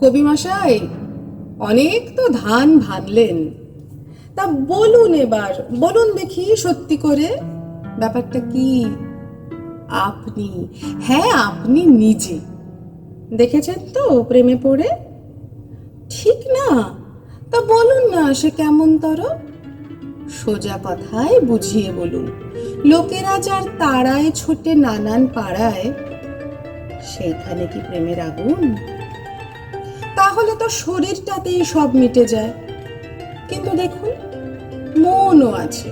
কবি মশাই, অনেক তো ধান ভাঙলেন। তা বলুন এবার, বলুন দেখি সত্যি করে, ব্যাপারটা কি? আপনি হ্যাঁ আপনি নিজে। দেখেছেন তো প্রেমে পড়ে? ঠিক না? তা বলুন না, সে কেমন তর সোজা কথায় বুঝিয়ে বলুন, লোকেরা যার তারায় ছোটে নানান পাড়ায়, সেইখানে কি প্রেমের আগুন? তাহলে তো শরীরটাতেই সব মিটে যায়। কিন্তু দেখুন, মনও আছে।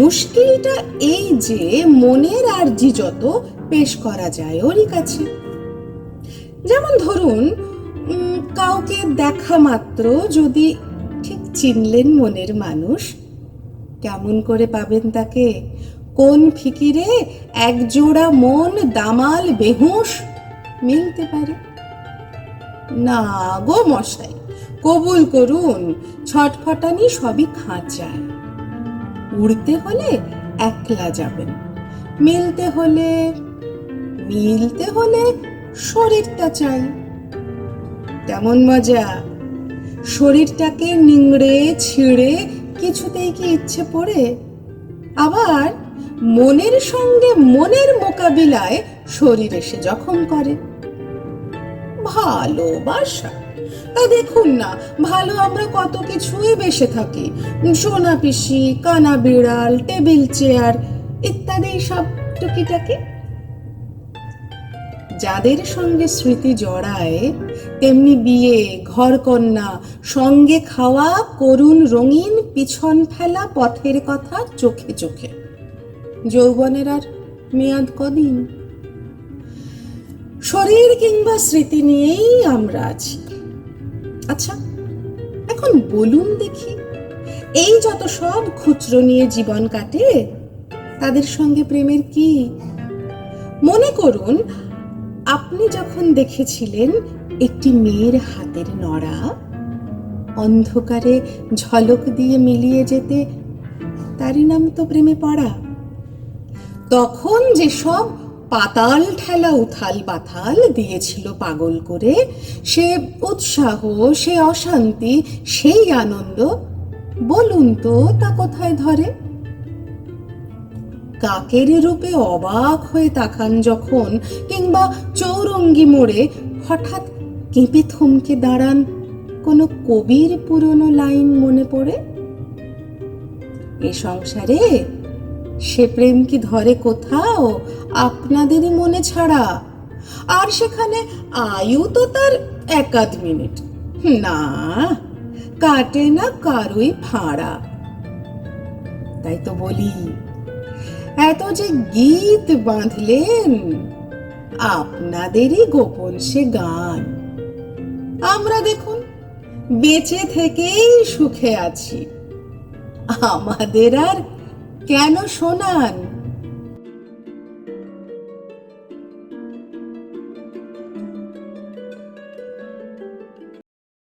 মুশকিলটা এই যে মনের আর্জি যত পেশ করা যায় ওরই কাছে। যেমন ধরুন কাউকে দেখা মাত্র যদি চিনলেন মনের মানুষ? কেমন করে পাবেন তাকে? কোন ফিকিরে একজোড়া মন দামাল বেহুশ? মিলতে পারে। না গো মশাই, কবুল করুন, ছটফটানি সবই খাঁচায়। উড়তে হলে একলা যাবেন। মিলতে হলে মিলতে হলে শরীরটা চাই। তেমন মজা। শরীরটাকে নিংড়ে, ছিঁড়ে কিছুতেই কি ইচ্ছে পড়ে? আবার মনের সঙ্গে মনের মোকাবিলায় শরীর এসে জখম করে। ভালোবাসা তা দেখুন না, ভালো আমরা কত কিছুই বেসে থাকি। সোনা পিসি, কানা বিড়াল, টেবিল চেয়ার ইত্যাদি সব টুকিটাকি। যাদের সঙ্গে স্মৃতি জড়ায় তেমনি বিয়ে, ঘরকন্যা, সঙ্গে খাওয়া, করুণ রঙিন, পিছন ফেলা পথের কথা চোখে চোখে। যৌবনের আর মেয়াদ কদিন? শরীর কিংবা স্মৃতি নিয়েই আমরা আছি। আচ্ছা এখন বলুন দেখি, এই যত সব খুচরো নিয়ে জীবন কাটে, তাদের সঙ্গে প্রেমের কি? মনে করুন, আপনি যখন দেখেছিলেন একটি মেয়ের হাতের নড়া অন্ধকারে ঝলক দিয়ে মিলিয়ে যেতে তারই নাম তো প্রেমে পড়া। তখন যে সব পাতাল ঠেলা উথাল পাথাল দিয়েছিল পাগল করে, সে উৎসাহ, সে অশান্তি, সেই আনন্দ, বলুন তো তা কোথায় ধরে? কাকের রূপে অবাক হয়ে তাকান যখন, কিংবা চৌরঙ্গি মোড়ে হঠাৎ কেঁপে থমকে দাঁড়ান কোনো কবির পুরনো লাইন মনে পড়ে? এ সংসারে সে প্রেম কি ধরে কোথাও আপনাদেরই মনে ছাড়া? আর সেখানে আয়ু তো তার এক আধ মিনিট। না, কাটে না কারুই ফাঁড়া তাই তো বলি, এত যে গীত বাঁধলেন, আপনাদেরই গোপন সে গান। আমরা দেখুন বেঁচে থেকেই সুখে আছি। আমাদের আর কেন শোনান?